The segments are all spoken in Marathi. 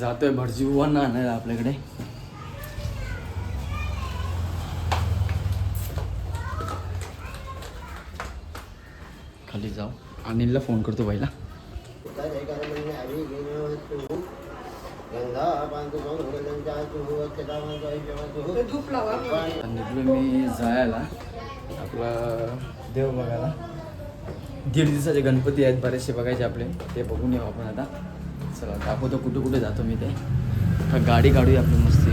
जातोय भटजी बुवांना आणायला आपल्याकडे. खाली जाऊ. अनिलला फोन करतो पहिला निघलो मी जायला. आपला देव बघायला. दीड दिवसाचे गणपती आहेत बरेचसे बघायचे आपले. ते बघून येऊ आपण आता. चला दाखवतो कुठे कुठे जातो मी ते. आता गाडी काढूया आपली मस्ती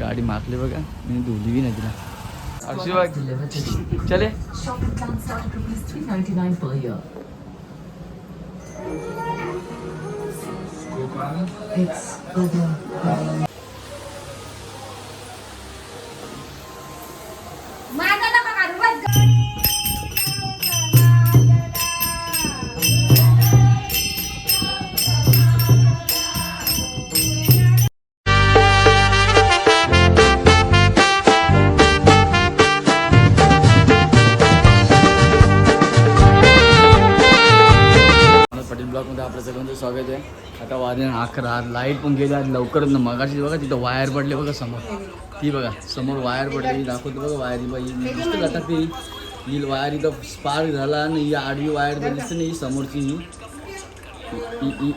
गाडी मारली बघा. मी धुली बी नाही तिला. आशीर्वाद चले. Shopping plan अकरा लाइट पण गेली आज लवकरच ना मगाशी बघा तिथं वायर पडले बघा समोर. ती बघा समोर वायर पडली दाखवतो बघा वायर ही बाई. दिसतं आता ती. ही वायर इथं स्पार्क झाला आणि ही आडवी वायर जर दिसते ना ही समोरची ही. ई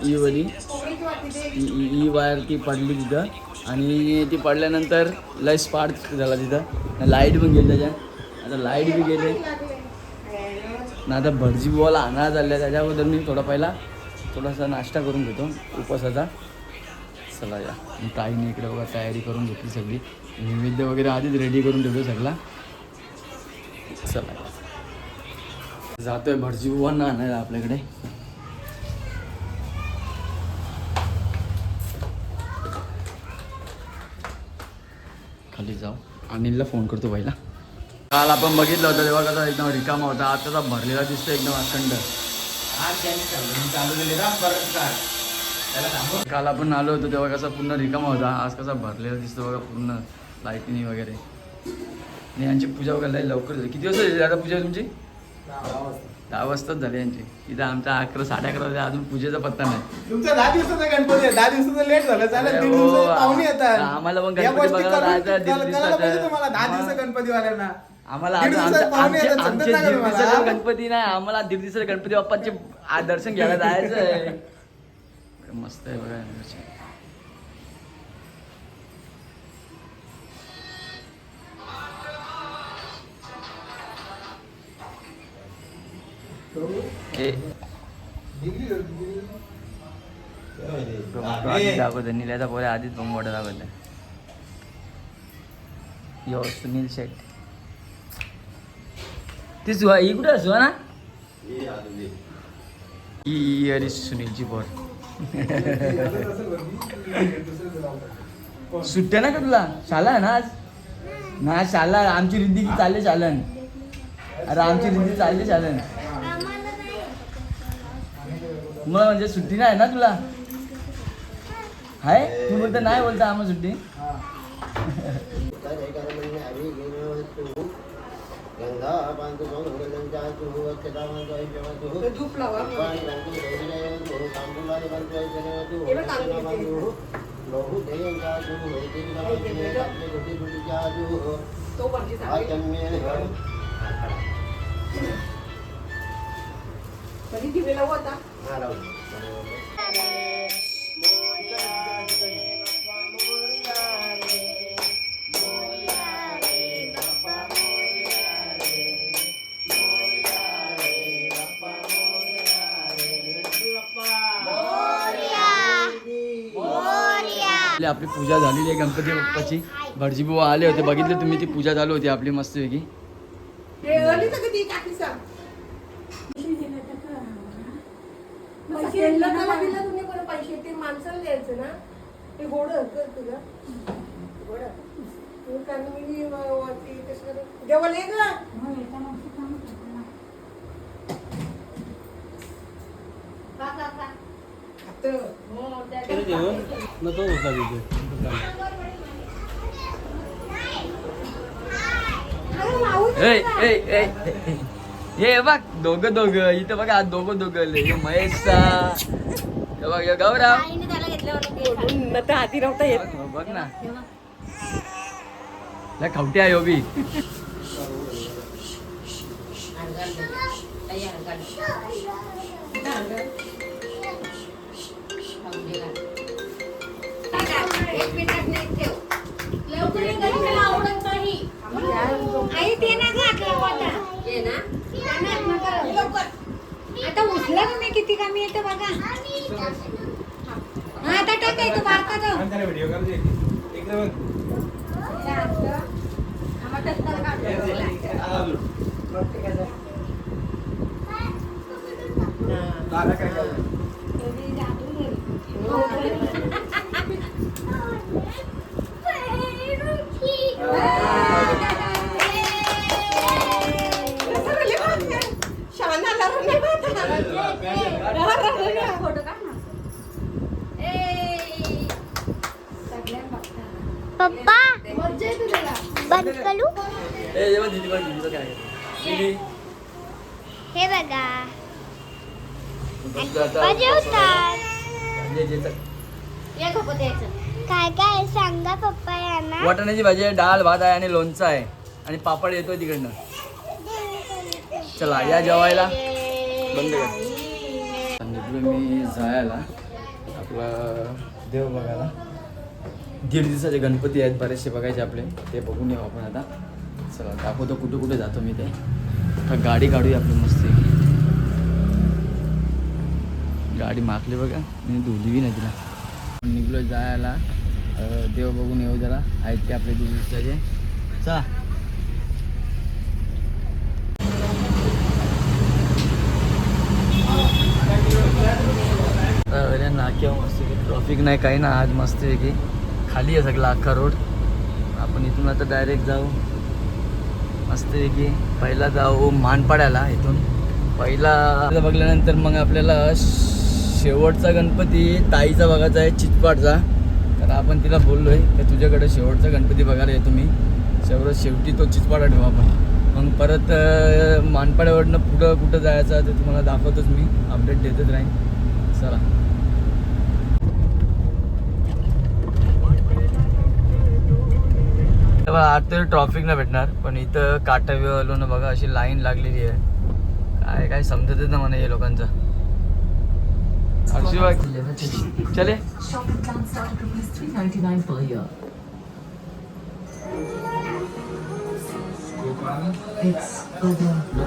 ही वायर ती पडली तिथं. आणि ती पडल्यानंतर लय स्पार्क झाला तिथं. लाइट पण गेली त्याच्यात आता लाइट बी गेले. ना आता भटजी बुवाला आणा झाल्या त्याच्याबद्दल मी थोडा पहिला थोडासा नाश्ता करून घेतो. उपवासाचा चला या. मी ताईने इकडे बघा तयारी करून घेतली सगळी. नैवेद्य वगैरे आधीच रेडी करून ठेवतो सगळा. चला या. जातोय भटजी. बुवांना आणायला आपल्याकडे. खाली जाऊ. अनिलला फोन करतो पहिला. काल आपण बघितलं होतं तेव्हा कसा एकदम रिकामा होता. आता तर भरलेला दिसतो एकदम अखंड. काल आपण आलो होतो तेव्हा कसा पूर्ण रिकामा होता. आज कसा भरलेला दिसतो बघा पूर्ण लाईटिंग वगैरे. आणि यांची पूजा वगैरे लवकर झाली. किती वाजता झाली आता पूजा तुमची? दहा वाजताच झाली यांची. इथं आमच्या अकरा साडे अकरा वाजता अजून पूजेचा पत्ता नाही. तुमचा दहा दिवसाचा गणपती. दहा दिवसाचा लेट झालं. आम्हाला पण गणपती बघायला कळायला दिवसाचं. पाहिजे तुम्हाला आम्हाला दीड पाहुणे आमचे येतात, आमचे समजत नाही दीड का दिवसाचे तुम्हाला? गणपती नाही आम्हाला दीड दिवसाचे गणपती बाप्पाचे आ- दर्शन घ्यायला जायचं आहे मस्त आहे बघा यावर्षी. ए आधीच दाखवतो निल्याचा आधीच मोठा दाखवतो यो सुनील शेट ती सुहा ही कुठं सुहा ना ही अरे सुनीलची पोर सुट्ट्या ना का तुला शाला आहे ना आज ना शाला आमची रिद्धी की चालले चालन अरे आमची रिद्धी चालली चालन मग म्हणजे सुट्टी नाही ना तुला हाय तू बोलता नाही बोलता आम्हाला सुट्टी धूप लावा. तो वरती कधी दिवेला होता आपली आपली पूजा झालेली आहे गणपती बाप्पाची भटजी बुवा आले होते बघितले तुम्ही ती पूजा चालू होती आपली मस्तपैकी ते अली तर कधी काकी सांग पैसे लग्नाला दिलं तुम्ही कोण पैसे? ते माणसाला द्यायचं ना. ते गोड कर तुझं गोड तू कारण मी वरती कसं करू? जेवण ये ग खातं. हो, त्या- अरे, माऊ ए ए ए ए. हे बघ दोघं दोघं इथं बघा आज दोघं दोघं हे महेशचा हे बघ हे गौरव आईने त्याला घेतल्यावर तर हाती नव्हता येत बघ बघ ना लय खवटी आहे हो बी एक मिनिटात नाही ठेव. लवकर मला आवडत नाही. आई ते ना घातलं आता ये ना. नका आता उचला तुम्ही किती कमी येते बघा. हा आता टाकायचं आणि त्याला व्हिडिओ पप्पा बंद करू? हे? बघा. काय काय आहे सांगा पप्पा यांना. वाटाण्याची भाजी आहे डाळ भात आहे आणि लोणचं आहे. आणि पापड येतोय तिकडनं. चला या जेवायला. बंद कर. निघलो मी जायला. आपला देव बघायला. दीड दिवसाचे गणपती आहेत बरेचसे बघायचे आपले. ते बघून येऊ आपण आता. चला दाखवतो कुठे कुठे जातो मी ते. आता गाडी काढूया आपली मस्ती गाडी मागली बघा. मी धुली बी नाही तिला. निघलो जायला. देव बघून येऊ जरा. आहेत ते आपले दीड दिवसाचे. चला अरे नाक्या मस्त ट्रॅफिक नाही काही ना आज मस्त आहे की. खाली आहे सगळा अख्खा रोड आपण इथून आता डायरेक्ट जाऊ. मस्त आहे की. पहिला जाऊ मानपाड्याला इथून. पहिला बघल्यानंतर मग आपल्याला शेवटचा गणपती ताईचा बघायचा आहे चितपाटचा तर आपण तिला बोललो आहे की तुझ्याकडे शेवटचा गणपती बघायला येतो मी. शेवट शेवटी तो चिचपाडा ठेवू आपण. मग परत मानपाड्यावरनं पुढं कुठं जायचं ते तुम्हाला दाखवतोच मी. अपडेट देतच राहीन. चला. तेव्हा आत तरी ट्रॉफिक नाही भेटणार पण इथं काटावीवालोनं बघा अशी लाईन लागलेली आहे. काय काय समजतच ना म्हणा या लोकांचं. चले.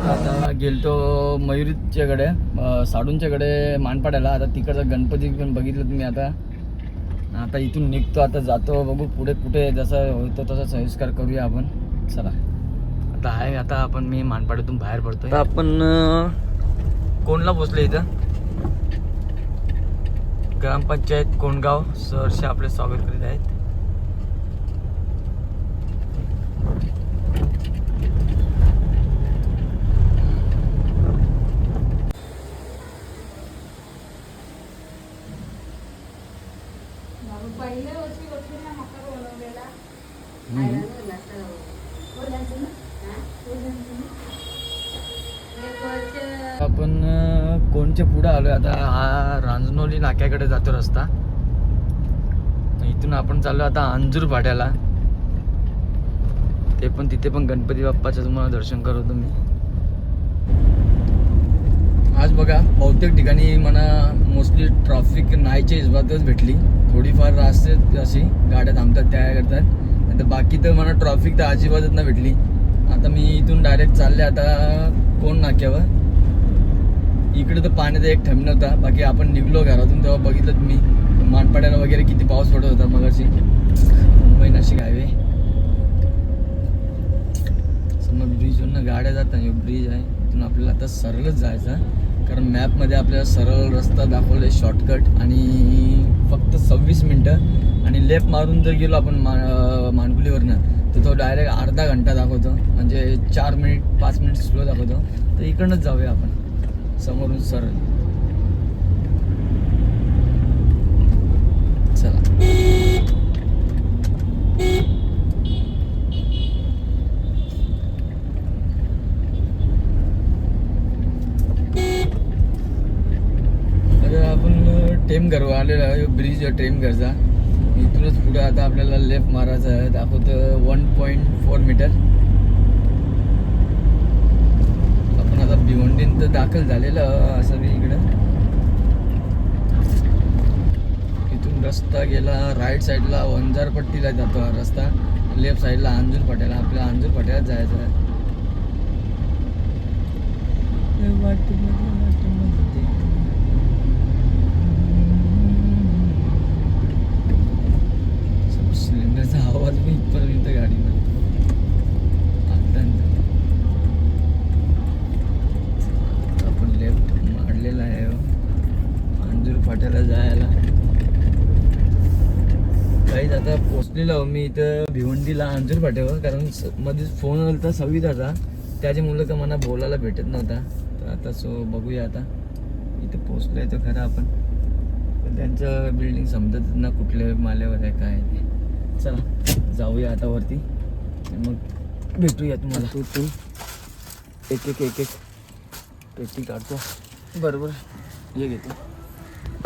आता गेलतो मयुरीच्याकडे साडूंच्याकडे मानपाड्याला. आता तिकडचा गणपती पण बघितलं तुम्ही आता. आता इथून निघतो आता जातो बघू पुढे कुठे जसं होतो तसं संस्कार करूया आपण. चला. आता आहे आता आपण मी मानपाड्यातून बाहेर पडतो आपण कोणला पोचलो इथं? ग्रामपंचायत कोणगाव सरसे आपले स्वागत करीत आहेत पहिल्या वर्षी लक्ष्मीला मकर बनवलेला हम्म. एक वर्ष आपण अं, कोणच्या पुढे आलोय आता हा फाट्याकडे जातो रस्ता. इथून आपण चाललो आता अंजूर फाट्याला. ते पण तिथे पण गणपती बाप्पाचं तुम्हाला दर्शन करतो मी आज बघा बहुतेक ठिकाणी मला मोस्टली ट्रॅफिक नाहीच्या हिशोबातच भेटली. थोडीफार असते अशी गाड्या थांबतात त्या करतात. नाही तर बाकी तर मला ट्रॅफिक तर अजिबातच ना भेटली. आता मी इथून डायरेक्ट चालले आता कोण नाक्यावर? इकडे तर पाण्याचा एक ठेम नव्हता. बाकी आपण निघलो घरातून तेव्हा बघितलं मी मानपाड्याला वगैरे किती पाऊस पडत होता मगाशी. मुंबई नाशिक हायवे. समोर ब्रिजवरनं गाड्या जातात ब्रिज आहे. इथून आपल्याला आता सरळच जायचं कारण मॅपमध्ये आपल्याला सरळ रस्ता दाखवले शॉर्टकट आणि फक्त सव्वीस मिनटं. आणि लेफ्ट मारून जर गेलो आपण मा मानकुलीवरनं तर तो डायरेक्ट अर्धा घंटा दाखवतो. म्हणजे चार मिनिट पाच मिनिट स्लो दाखवतो. तर इकडनंच जाऊया आपण. समोरून सर. टेमघर आलेला आहे ब्रिज टेमघरचा इथूनच पुढं आता आपल्याला लेफ्ट मारायचा आहे. दाखवतं वन पॉईंट फोर मीटर आता भिवंडीत दाखल झालेलं असं मी इकडं. इथून रस्ता गेला राईट साईडला वंजारपट्टीला जातो हा रस्ता. लेफ्ट साईडला अंजूर फाट्याला आपल्या अंजूर फाट्याला जायचं आहे आवाज पण इथपर्यंत गाडीमध्ये अत्यंत आपण लेफ्ट मारलेला आहे हो. अंजूर फाट्याला जायला काहीच आता पोचलेलो आहो मी इथं भिवंडीला अंजूर फाट्यावर कारण स- मध्येच फोन आला होता सविताचा त्याच्या मुलं का मला बोलायला भेटत नव्हता. तर आता सो बघूया आता. इथं पोचलोय तर खरं आपण. पण त्यांचं बिल्डिंग समजतच ना कुठल्या माल्यावर आहे काय आहे. चला जाऊया आता वरती. मग भेटूया तुम्हाला. तू तू. एक एक एक एक. पेटी काढतो. बरोबर. ये घेतो.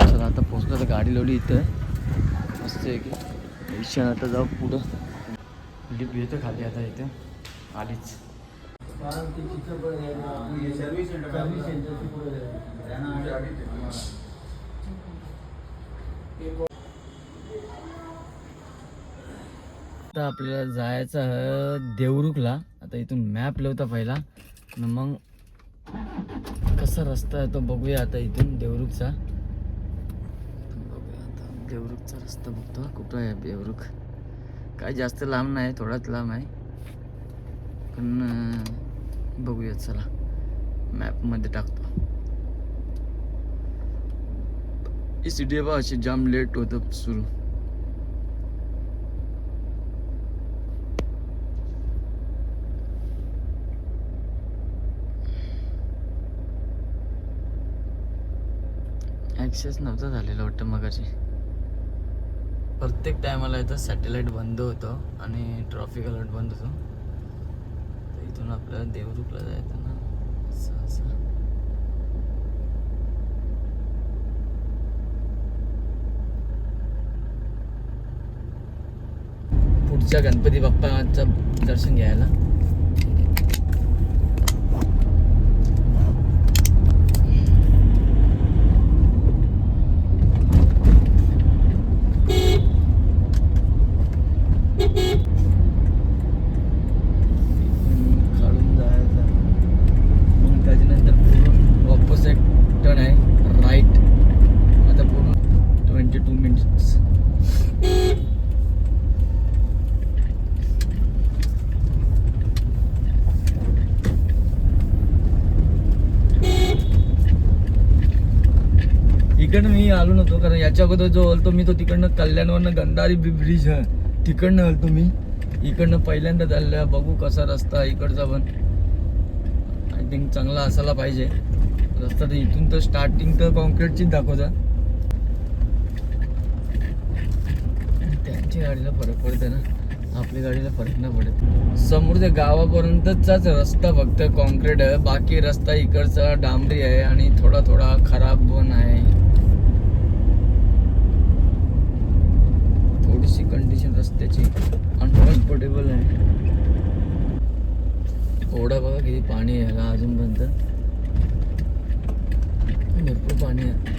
चला आता पोचलो तर गाडी लावली इथं. मस्त आहे. की इच्छा आता जाऊ पुढं. लिप येतं खाली आता इथं. आलीच. आता आपल्याला जायचं आहे देवरुखला. आता इथून मॅप लावता पहिला. मग कसा रस्ता आहे तो बघूया आता इथून देवरुखचा. देवरुखचा रस्ता बघतो कुठं आहे देवरुख काय जास्त लांब नाही थोडाच लांब आहे. पण बघूयात बघूया चला मॅपमध्ये टाकतो. ही सिटी बा अशी जाम लेट होतं सुरू. ॲक्सेस नव्हता झालेला वाटतं मगाशी. प्रत्येक टायमाला इथं सॅटेलाईट बंद होतं आणि ट्रॉफिक अलर्ट बंद होतो. तर इथून आपल्याला देवरुखला जायचं ना. सहसा पुढच्या गणपती बाप्पाचं दर्शन घ्यायला हम्म, काढून जायचं मग त्याच्यानंतर पूर्ण वापस एक टर्न आहे राईट आता पूर्ण ट्वेंटी टू मिनिट्स इकडनं मी आलो नव्हतो कारण याच्या अगोदर जो हलतो मी तो तिकडनं कल्याणवरनं गंधारी ब्रिज आहे. तिकडनं हलतो मी. इकडनं पहिल्यांदा चाललं बघू कसा रस्ता इकडचा पण. आय थिंक चांगला असायला पाहिजे. रस्ता तर इथून तर स्टार्टिंग तर कॉन्क्रीटचीच दाखवता. त्यांच्या गाडीला फरक पडते ना. आपल्या गाडीला फरक नाही पडत. समोर त्या गावापर्यंतचाच रस्ता फक्त कॉन्क्रीट आहे. बाकी रस्ता इकडचा डांबरी आहे आणि थोडा थोडा खराब पण आहे. थोडीशी कंडिशन रस्त्याची अनकम्फर्टेबल आहे. ओढा बघा किती पाणी आहे अजूनपर्यंत. भरपूर पाणी आहे.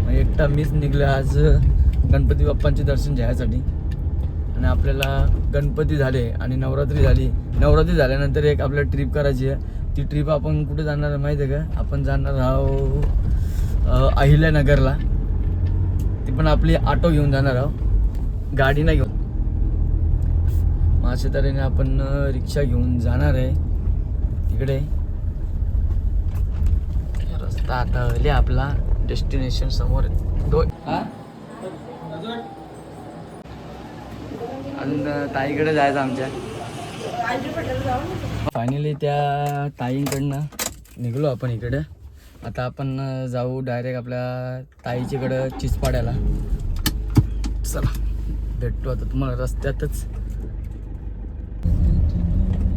मग एकटा मीच निघलं आज. गणपती बाप्पांचे दर्शन घ्यायसाठी. आणि आपल्याला गणपती झाले आणि नवरात्री झाली. नवरात्री झाल्यानंतर एक आपल्याला ट्रिप करायची आहे. ती ट्रिप आपण कुठे जाणार आहे माहिती आहे का? आपण जाणार आहोत अहिल्यानगरला. ती पण आपली ऑटो घेऊन जाणार आहोत गाडी नाही घेऊन. मग अशा तऱ्हेने आपण रिक्षा घेऊन जाणार आहे. तिकडे रस्ता आता आपला. डेस्टिनेशन समोर दोन दो हा अजून ताईकडे जायचं आमच्या. फायनली त्या ताईंकडनं निघलो आपण इकडे. आता आपण जाऊ डायरेक्ट आपल्या ताईच्याकडं चिचपाड्याला. चला भेटतो आता तुम्हाला रस्त्यातच.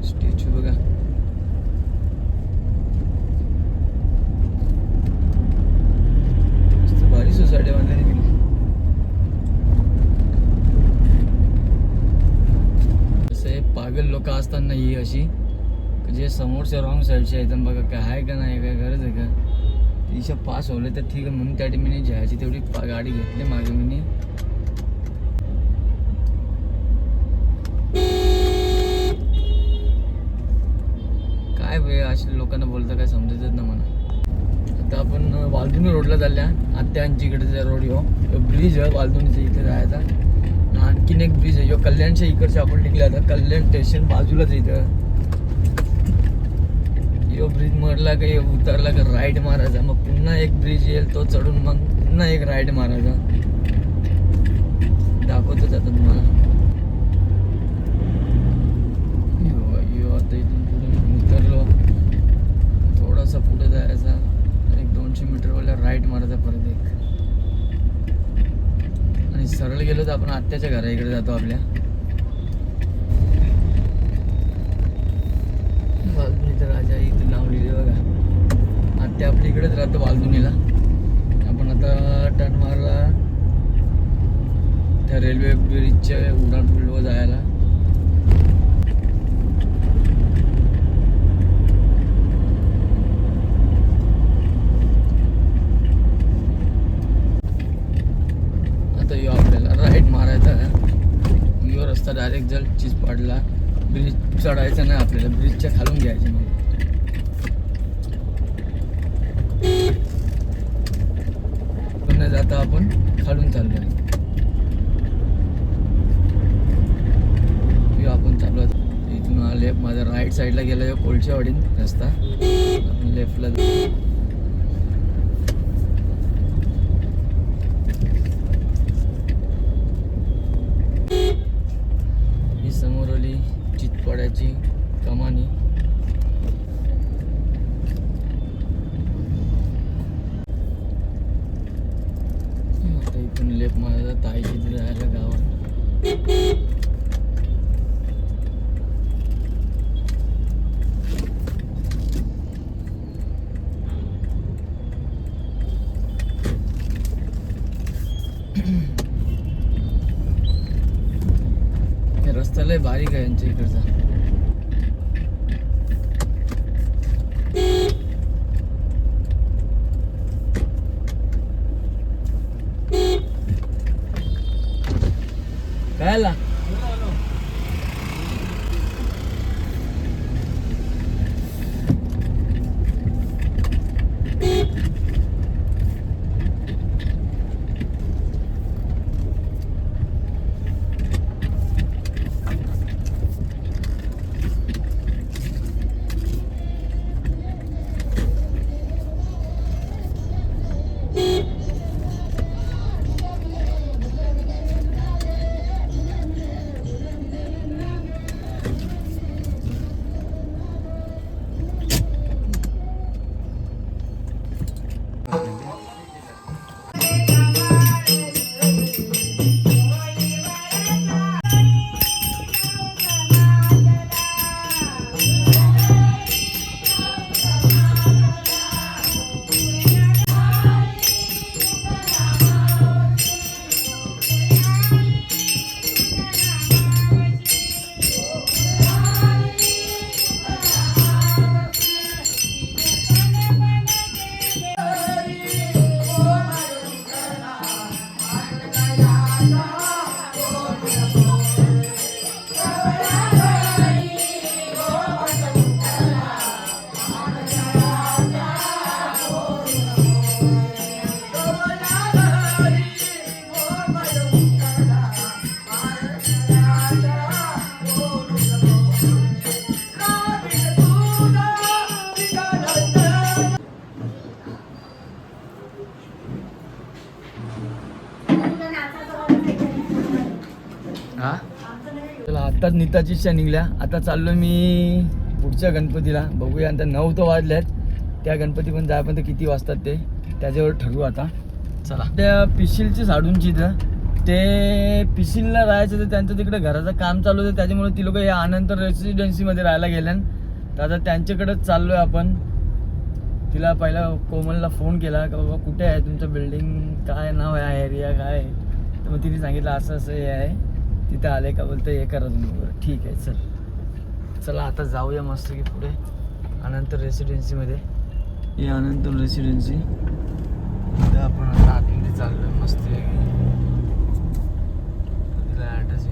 स्टॅच्यू बघा मस्त भारी सोसायटी बांधली तिकडे कसं आहे पागल असताना ही अशी? जे समोरच्या रॉंग साईडच्या आहेत बघा काय आहे का नाही काय गरज आहे का? तिच्या पास होले तर ठीक आहे म्हणून त्या मी जायची तेवढी पा- गाडी घेतली मागे मी काय वे असे लोकांना बोलता काय समजतच ना मला. आता आपण वालदुनी रोडला चालल्या. आत्यांची इकडे रोड येऊ ब्रिज आहे वालदुनीचा इथे जायचा. आणखीन एक ब्रिज आहे. यो कल्याणच्या इकडच्या आपण निघला तर कल्याण स्टेशन बाजूलाच इथं. यो ब्रिज मरला का यो उतरला का राईट मारायचा. मग पुन्हा एक ब्रिज येईल तो चढून मग पुन्हा एक राईट मारायचा. दाखवतोच आता तुम्हाला. यो आता इथून उतरलो. थोडासा पुढे जायचा. एक दोनशे मीटरवाल्या राईट मारायचा परत एक. आणि सरळ गेलो तर आपण आत्याच्या घरा इकडे जातो आपल्या. वालधुनीचा राजा नाव लावलेली बघा. आत्या आपल्या इकडेच राहतो वालधुनीला आपण आता टर्न मारला त्या रेल्वे ब्रिजच्या उड्डाणपूलवर जायला. आता यो आपल्याला राईट मारायचा आहे. यो रस्ता डायरेक्ट जर चीज पाडला. ब्रिज चढायचा नाही आपल्याला ब्रिजच्या खालून घ्यायचे मग पुन्हा जाता आपण खालून चाललोय. यो आपण चालू इथून लेफ्ट माझ्या राईट साईडला गेला यो कोळच्यावाडीन रस्ता. आपण लेफ्टला ही समोरली चितपाड्याची कमानी आता इथून लेप माझा ताईची तिथे जायला गावात हे लय बारीक आहे यांच्या इकडचा. नीताची इच्छा निघल्या. आता चाललो मी पुढच्या गणपतीला. बघूया आता नऊ तर वाजल्यात त्या गणपती पण जायपर्यंत किती वाजतात ते? त्याच्यावर ठरवू आता. चला. त्या पिशीलची साडूंची तर ते पिशीलला राहायचं तर त्यांचं तिकडे घराचं काम चालू होतं. त्याच्यामुळे ती लोक या आनंद रेसिडेन्सीमध्ये राहायला गेल्यान तर आता त्यांच्याकडंच चाललो आहे आपण. तिला पहिला कोमलला फोन केला का बाबा कुठे आहे तुमचं बिल्डिंग काय नाव आहे? एरिया काय आहे? तर मग तिने सांगितलं असं असं हे आहे. तिथं आले का बोलतं हे करा तुम्ही. ठीक आहे चल. चला आता जाऊया मस्त की पुढे. अनंत रेसिडेन्सीमध्ये ही अनंत रेसिडेन्सी इथं आपण आता आतमध्ये चाललोय मस्त तिला ॲड्रेस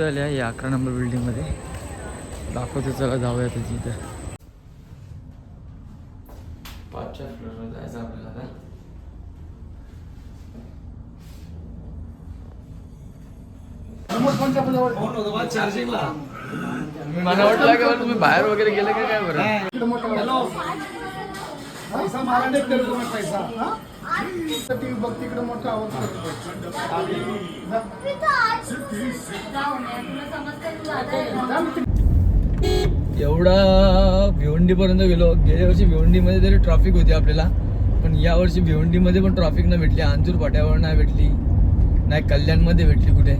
आली आहे अकरा नंबर बिल्डिंगमध्ये दाखवतो चला जाऊया त्याची इथं. पाचच्या जायचं आपल्याला मला वाटलं का तुम्ही बाहेर वगैरे गेले का काय बरं? पैसा मला नाही करतो तुम्ही पैसा. टीव्ही बघ तिकडे मोठा आवाज एवढा भिवंडीपर्यंत गेलो. गेल्या वर्षी भिवंडीमध्ये तरी ट्रॉफिक होती आपल्याला. पण या वर्षी भिवंडीमध्ये पण ट्रॉफिक नाही भेटली. अंजूर फाट्यावर नाही भेटली. नाही कल्याणमध्ये भेटली कुठे?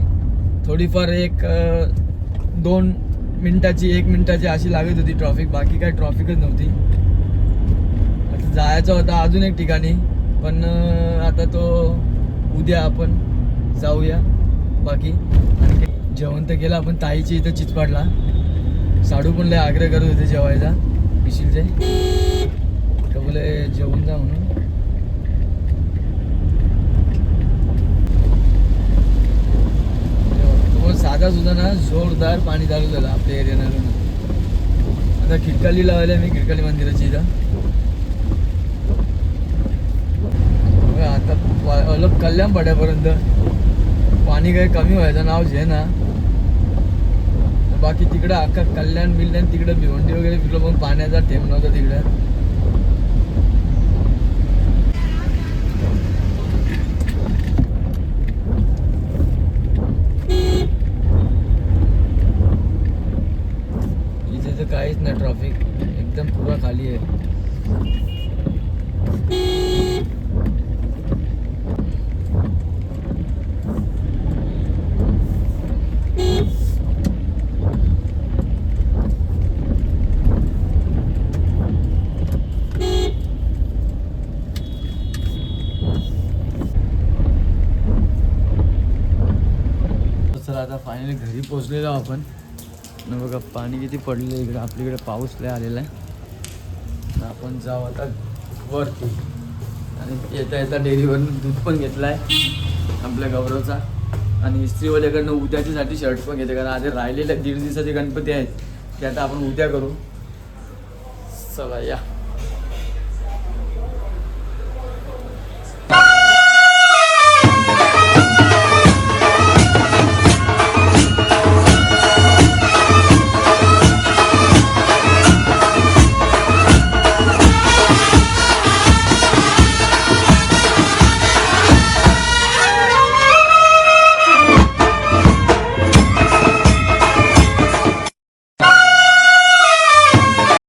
थोडीफार एक दोन मिनिटाची एक मिनिटाची अशी लागत होती ट्रॉफिक बाकी काही ट्रॉफिकच नव्हती. आता जायचं होता अजून एक ठिकाणी पण आता तो उद्या आपण जाऊया. बाकी आणि जेवण तर केलं आपण ताईची इथं चिचपाडला साडू पण लय आग्रह करत होते जेवायचा पिशीलचे. का बोले जेवून जा म्हणून. तुम्हाला साधा सुद्धा ना जोरदार पाणी चालू झालं आपल्या एरियाला आता खिडकाली लावायला मी खिडकाली मंदिराची इथं. आता अलग कल्याण पाड्यापर्यंत. पाणी काही कमी व्हायचं नाव जे ना. बाकी तिकडं अख्खा कल्याण बिल्याण तिकडं भिवंडी वगैरे फिरलो पण पाण्याचा थेंब नव्हता तिकडं इथे तर काहीच नाही ट्रॉफिक एकदम पुरा खाली आहे तर चला आता फायनली घरी पोचलेलो आपण. न बघा पाणी किती पडलेलं इकडे. आपल्याकडे पाऊस लय आलेला आहे. तर आपण जाऊ आता वरती. आणि येता येता डेअरीवरून दूध पण घेतला आहे. आपल्या गौरवचा. आणि इस्त्रीवाल्याकडनं उद्याच्यासाठी शर्ट पण घेते. कारण आधी राहिलेले दीड दिवसाचे गणपती आहेत. ते आता आपण उद्या करू. चला या.